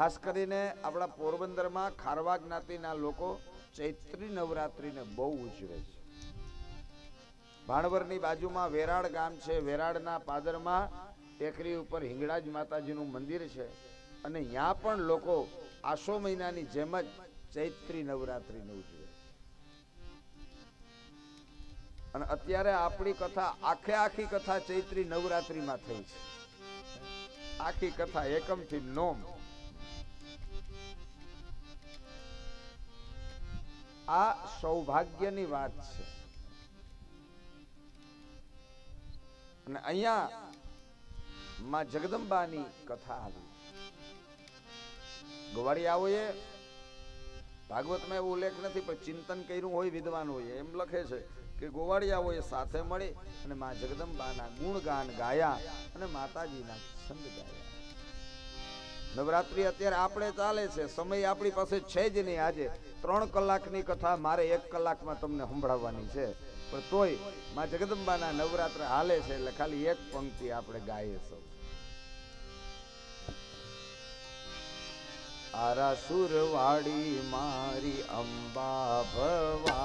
ખાસ કરીને આપણા પોરબંદરમાં ખારવા જ્ઞાતિના લોકો ચૈત્રી નવરાત્રિને બહુ ઉજવે છે. ભાણવરની બાજુમાં વેરાડ ગામ છે. વેરાડના પાદરમાં ટેકરી ઉપર હિંગળાજ માતાજીનું મંદિર છે અને ત્યાં પણ લોકો આસો મહિનાની જેમ જ ચૈત્રી નવરાત્રિને ઉજવે અને અત્યારે આપણી કથા આખે આખી કથા ચૈત્રી નવરાત્રિમાં થઈ છે. આખી કથા એકમથી નોમ આ સૌભાગ્યની વાત છે. અને અહીંયા માં જગદંબાની કથા આવી ગવાડિયાઓએ ભાગવતમાં એવો ઉલ્લેખ નથી, પણ ચિંતન કર્યું હોય વિદ્વાનોએ એમ લખે છે કે ગોવાળિયાઓએ સાથે મળી અને મા જગદંબાના ગુણગાન ગાયા અને માતાજીના છંદ ગાયા. નવરાત્રી અત્યારે આપણે ચાલે છે, સમય આપણી પાસે છે જ નહીં આજે. ત્રણ કલાકની કથા મારે એક કલાકમાં તમને સંભળાવવાની છે. પણ તોયમાં જગદંબાના નવરાત્ર હાલે છે એટલે ખાલી એક પંક્તિ આપણે ગાઈએ સૌ આરા સુરવાડી મારી અંબા ભવાની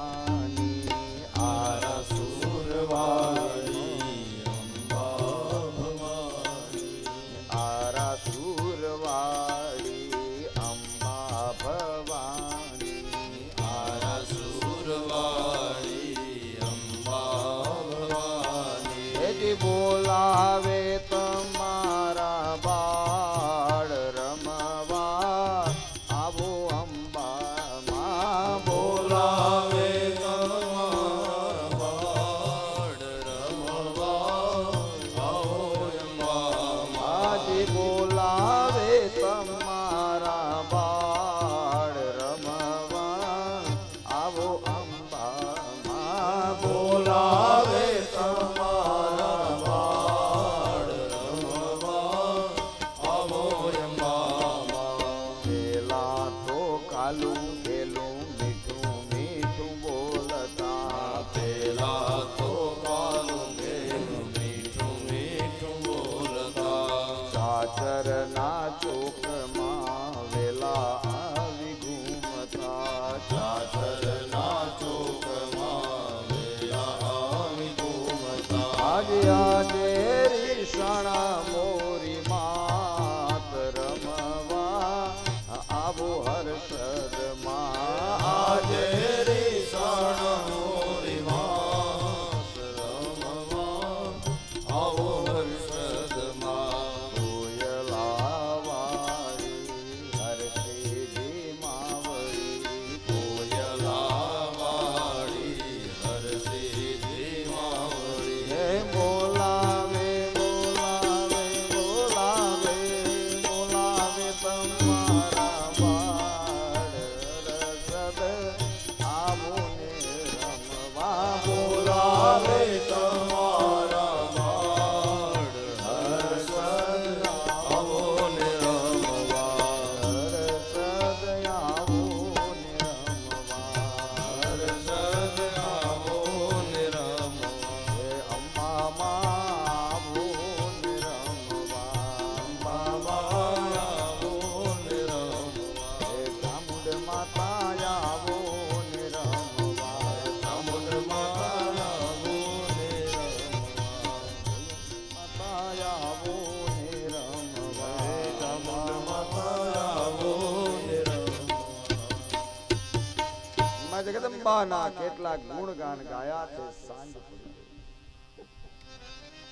જગદંબાના કેટલા ગુણગાન ગાયા છે સાંજ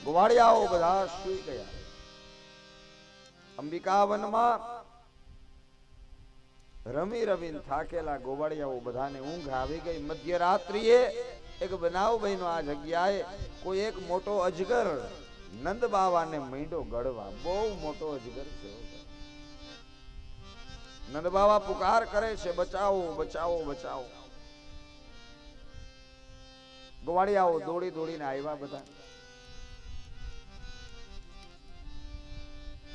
ગોવાળિયાઓ બધા સુઈ ગયા. અંબિકાવનમાં રમી રમીને થાકેલા ગોવાળિયાઓ બધાને ઊંઘ આવી ગઈ. મધ્યરાત્રિએ એક બનાવ બહેનો આ જગ્યાએ કોઈ એક મોટો અજગર નંદ બાવાને મીંડો ગળવા. બહુ મોટો અજગર છે નંદ બાવા પુકાર કરે છે, બચાવો બચાવો બચાવો. ગોવાળિયાઓ દોડી દોડીને આવ્યા બધા.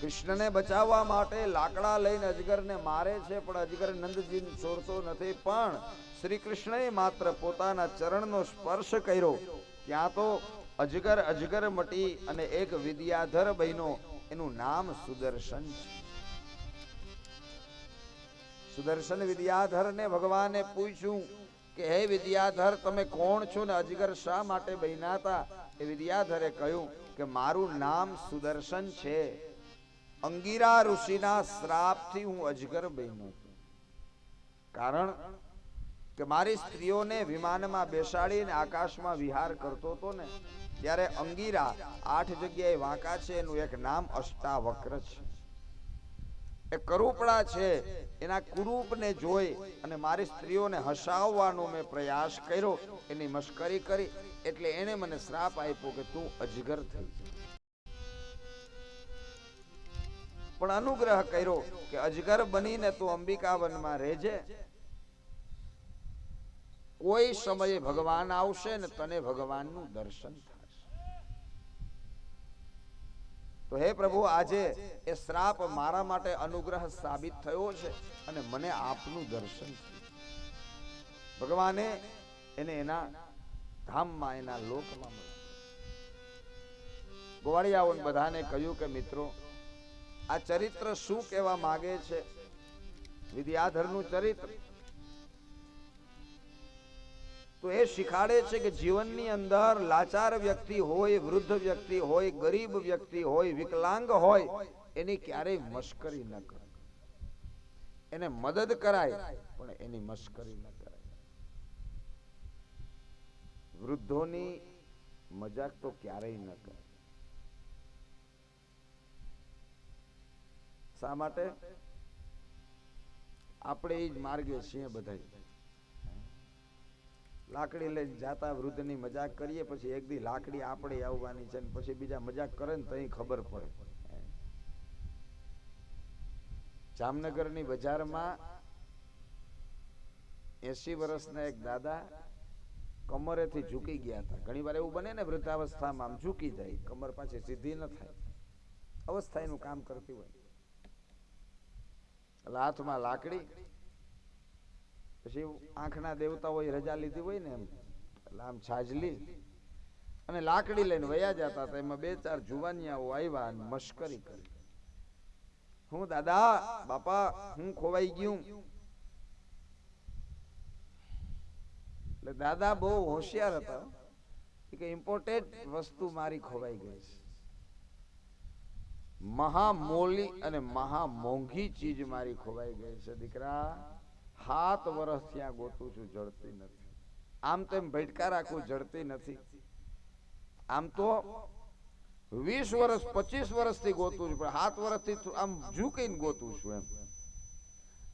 કૃષ્ણને બચાવવા માટે લાકડા લઈને અજગરને મારે છે, પણ અજગર નંદજી છોડતો નથી. પણ શ્રી કૃષ્ણએ માત્ર પોતાના ચરણનો સ્પર્શ કર્યો. ત્યાં તો અજગર અજગર મટી અને એક વિદ્યાધર બહેનો એનું નામ સુદર્શન છે. સુદર્શન વિદ્યાધરને ભગવાને પૂછ્યું કે, હે વિદ્યાધર, તમે કોણ છો ને અજગર શા માટે બન્યા હતા એ વિદ્યાધરે કહ્યું કે, મારું નામ સુદર્શન છે. અંગીરા ઋષિના શ્રાપથી હું અજગર બન્યો છું. કારણ કે મારી સ્ત્રીઓને વિમાનમાં બેસાડીને આકાશમાં વિહાર કરતો હતો ને, ત્યારે અંગીરા આઠ જગ્યાએ વાંકા છે, એનું એક નામ અષ્ટાવક્ર છે. એ કરૂપડા છે. એના કુરૂપને જોઈ અને મારી સ્ત્રીઓને હસાવવાનો મેં પ્રયાસ કર્યો. એની મશ્કરી કરી એટલે એને મને શ્રાપ આપ્યો કે તું અજગર થઈ પણ અનુગ્રહ કર્યો કે અજગર બનીને તું અંબિકાવનમાં રહેજે. કોઈ સમયે ભગવાન આવશે ને તને ભગવાનનું દર્શન થશે તો હે પ્રભુ, આજે એ શ્રાપ મારા માટે અનુગ્રહ સાબિત થયો છે અને મને આપનું દર્શન ભગવાને એને એના ધામમાં, એના લોકમાં મળ્યું. ગોવાળિયાઓને બધાને કહ્યું કે, મિત્રો, આ ચરિત્ર શું કહેવા માગે છે? વિદ્યાધરનું ચરિત્ર તો એ શીખાડે છે કે જીવનની અંદર લાચાર વ્યક્તિ હોય, વૃદ્ધ વ્યક્તિ હોય, ગરીબ વ્યક્તિ હોય, વિકલાંગ હોય, એની ક્યારેય મશ્કરી ન કરે. એને મદદ કરાય, પણ એની મશ્કરી ન કરાય. વૃદ્ધોની મજાક તો ક્યારેય ન કરે. શા માટે? આપણે એ જ માર્ગે છીએ બધા લાકડી લઈને જાતા વૃદ્ધની મજાક કરીએ, પછી એક દી લાકડી આપણે આવવાની છે પછી બીજા મજાક કરે ને તઈ ખબર પડે. જામનગરની બજારમાં એસી વર્ષના એક દાદા કમરેથી ઝૂકી ગયા હતા. ઘણી વાર એવું બને ને વૃદ્ધાવસ્થામાં આમ ઝૂકી જાય, કમર પાછી સીધી ન થાય. અવસ્થા એનું કામ કરતી હોય. એટલે હાથમાં લાકડી પછી આંખના દેવતા હોય, રજા લીધી હોય ને એમ. એટલે છાજલી. અને લાકડી લઈને વયા જતા હતા. એમાં બે ચાર જુવાનિયાઓ આવ્યા અને મશ્કરી કરી. હું, દાદા, બાપા, હું ખોવાઈ ગયું. એટલે દાદા બહુ હોશિયાર હતા. એ કે ઇમ્પોર્ટેન્ટ વસ્તુ મારી ખોવાઈ ગઈ છે. મહામોલી અને મહા મોંઘી ચીજ મારી ખોવાઈ ગઈ છે, દીકરા. હાથ વર્ષ ત્યાં ગોતું છું, જડતી નથી. આમ તેમ ભટકા રાખું જડતી નથી. આમ તો વીસ વર્ષ પચીસ વર્ષથી ગોતું છું, પણ સાત વર્ષથી તો આમ ઝૂકીને ગોતું છું એમ.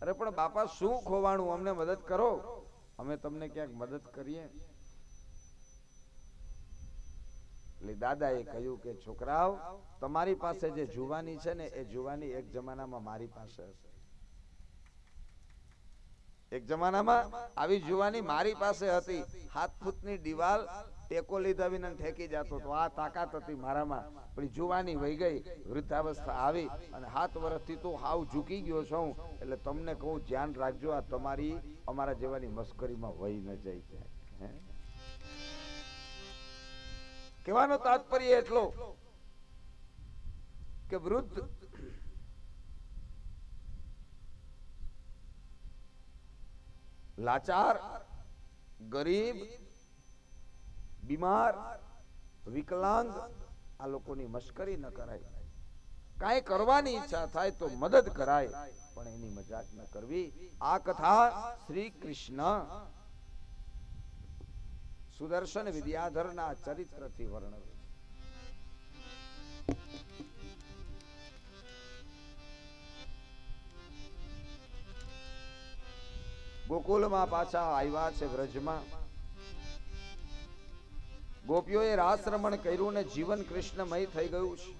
અરે, પણ બાપા, શું ખોવાણું? અમને મદદ કરો. અમે તમને ક્યાંક મદદ કરીએ. એટલે દાદાએ કહ્યું કે, છોકરાઓ, તમારી પાસે જે જુવાની છે ને, એ જુવાની એક જમાનામાં મારી પાસે હતી એક જમાનામાં આવી જુવાની મારી પાસે હતી. હાથ ફૂટની દિવાલ ટેકો લીધા વિના ઠેકી જતો તો આ તાકાત હતી મારામાં. પણ જુવાની વહી ગઈ. વૃદ્ધાવસ્થા આવી અને હાથ વર્ષથી તો હાવ ઝૂકી ગયો છું. એટલે તમને કહું, ધ્યાન રાખજો, આ તમારી અમારા જેવાની મસ્કરીમાં વહી ન જાય. કહેવાનો તાત્પર્ય એટલો કે વૃદ્ધ લાચાર, ગરીબ, બીમાર, વિકલાંગ આ લોકોની મશ્કરી ન કરાય. કાંઈ કરવાની ઈચ્છા થાય તો મદદ કરાય, પણ એની મજાક ન કરવી. આ કથા શ્રી કૃષ્ણ સુદર્શન વિદ્યાધરના ચરિત્રથી વર્ણવે છે. ગોકુલમાં પાછા આવ્યા છે વ્રજમાં. ગોપીઓએ રાસરમણ કર્યું ને જીવન કૃષ્ણમય થઈ ગયું છે.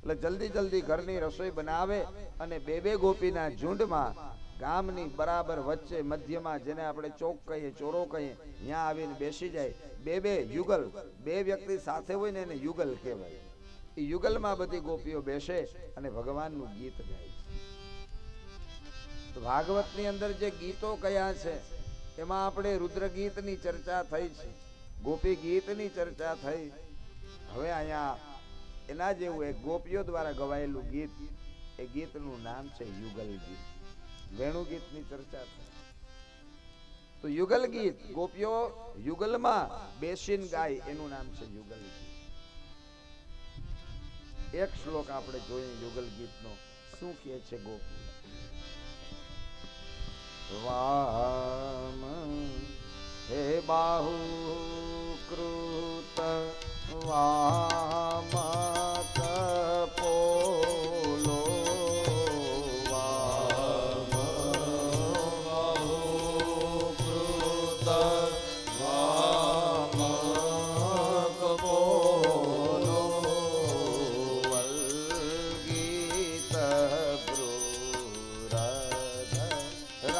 એટલે જલ્દી જલ્દી ઘરની રસોઈ બનાવે અને બે બે ગોપીના ઝુંડમાં ગામની બરાબર વચ્ચે મધ્યમાં જેને આપણે ચોક કહીએ, ચોરો કહીએ, ત્યાં આવીને બેસી જાય. બે બે યુગલ, બે વ્યક્તિ સાથે હોય ને એને યુગલ કહેવાય. એ યુગલમાં બધી ગોપીઓ બેસે અને ભગવાનનું ગીત ગાય. ભાગવતની અંદર જે ગીતો કયા છે, એમાં આપણે રુદ્ર ગીતની ચર્ચા થઈ છે ગોપી ગીતની ચર્ચા થઈ. હવે અહીંયા એના જેવું એક ગોપીઓ દ્વારા ગવાયેલું ગીત, એ ગીતનું નામ છે યુગલ ગીત. વેણુ ગીતની ચર્ચા થઈ. તો યુગલ ગીત, ગોપીઓ યુગલમાં બેસીને ગાય, એનું નામ છે યુગલ ગીત. એક શ્લોક આપણે જોઈએ યુગલ ગીતનો. શું કહે છે ગોપી? વામ હે બાહુ કૃત વામ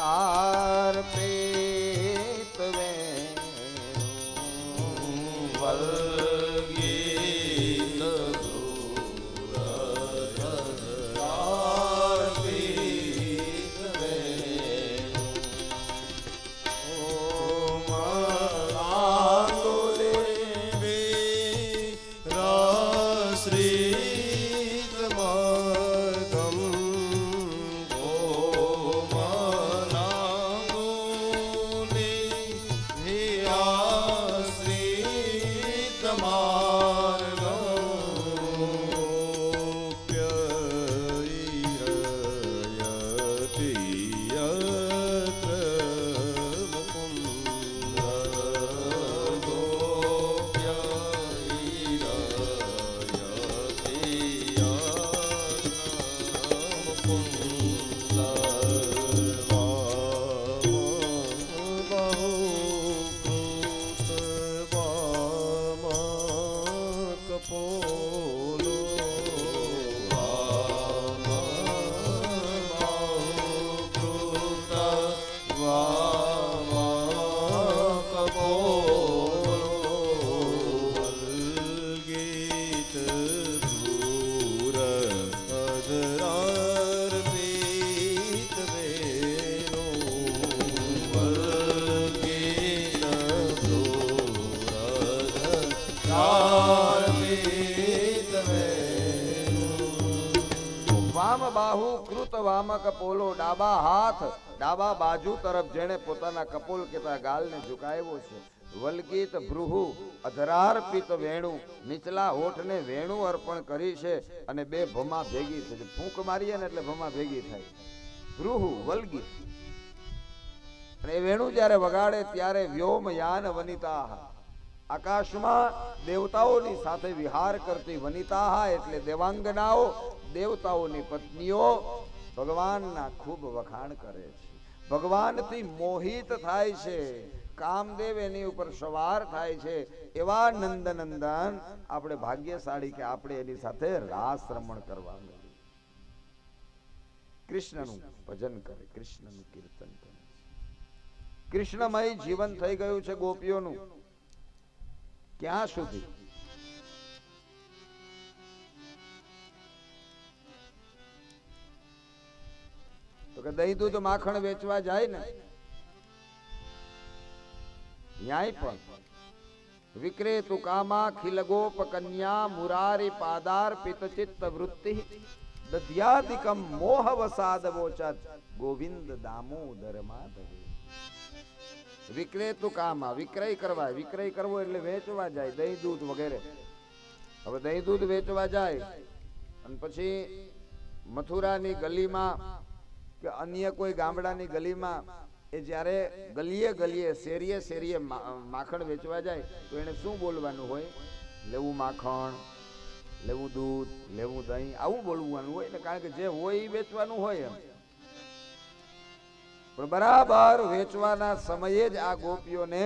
બ્રુરધરાર્પિત ડાબા બાજુ તરફ જેણે પોતાના કપોલ કેતા ગાલને ઝુકાવ્યો છે. વલગીત ભૃહુ, અધરાર્પિત વેણુ, નીચલા હોઠને વેણુ અર્પણ કરી છે અને બે ભમા ભેગી થઈ ફૂંક મારીએ ને એટલે ભમા ભેગી થાય ભૃહુ, વલગીત. અને વેણુ જ્યારે વગાડે ત્યારે વ્યોમયાન વનિતા આકાશમાં દેવતાઓની સાથે વિહાર કરતી વનિતા એટલે દેવાંગનાઓ, દેવતાઓની પત્નીઓ ભગવાનના ખૂબ વખાણ કરે છે. ભગવાનથી મોહિત થાય છે. કામદેવ એની ઉપર સવાર થાય છે. એવા નંદનંદન આપણે ભાગ્યશાળી કે આપણે એની સાથે રાસ રમણ કરવા કૃષ્ણનું ભજન કરે, કૃષ્ણનું કીર્તન કરે કૃષ્ણમય જીવન થઈ ગયું છે ગોપીઓનું. ક્યાં સુધી? તો દહીં દૂધ માખણ વેચવા જાય ને. ન્યાય પણ. વિક્રેતુ કામા ખિલગોપ કન્યા મુરારી પાદાર પિતચિત્ત વૃત્તિ. દધ્યાદિકમ મોહ વસાદ વોચત ગોવિંદ દામોદર માધવે. વિક્રેતુ કામા, વિક્રય કરવા વિક્રય કરવો એટલે વેચવા જાય, દહીં દૂધ વગેરે. હવે દહીં દૂધ વેચવા જાય. અને પછી મથુરાની ગલીમાં કે અન્ય કોઈ ગામડાની ગલીમાં એ જ્યારે ગલીએ ગલીએ, શેરીએ શેરીએ માખણ વેચવા જાય, તો એને શું બોલવાનું હોય? લેવું માખણ, લેવું દૂધ, લેવું દહીં, આવું બોલવાનું હોય ને, કારણ કે જે હોય એ વેચવાનું હોય એમ. પણ બરાબર વેચવાના સમયે જ આ ગોપીઓને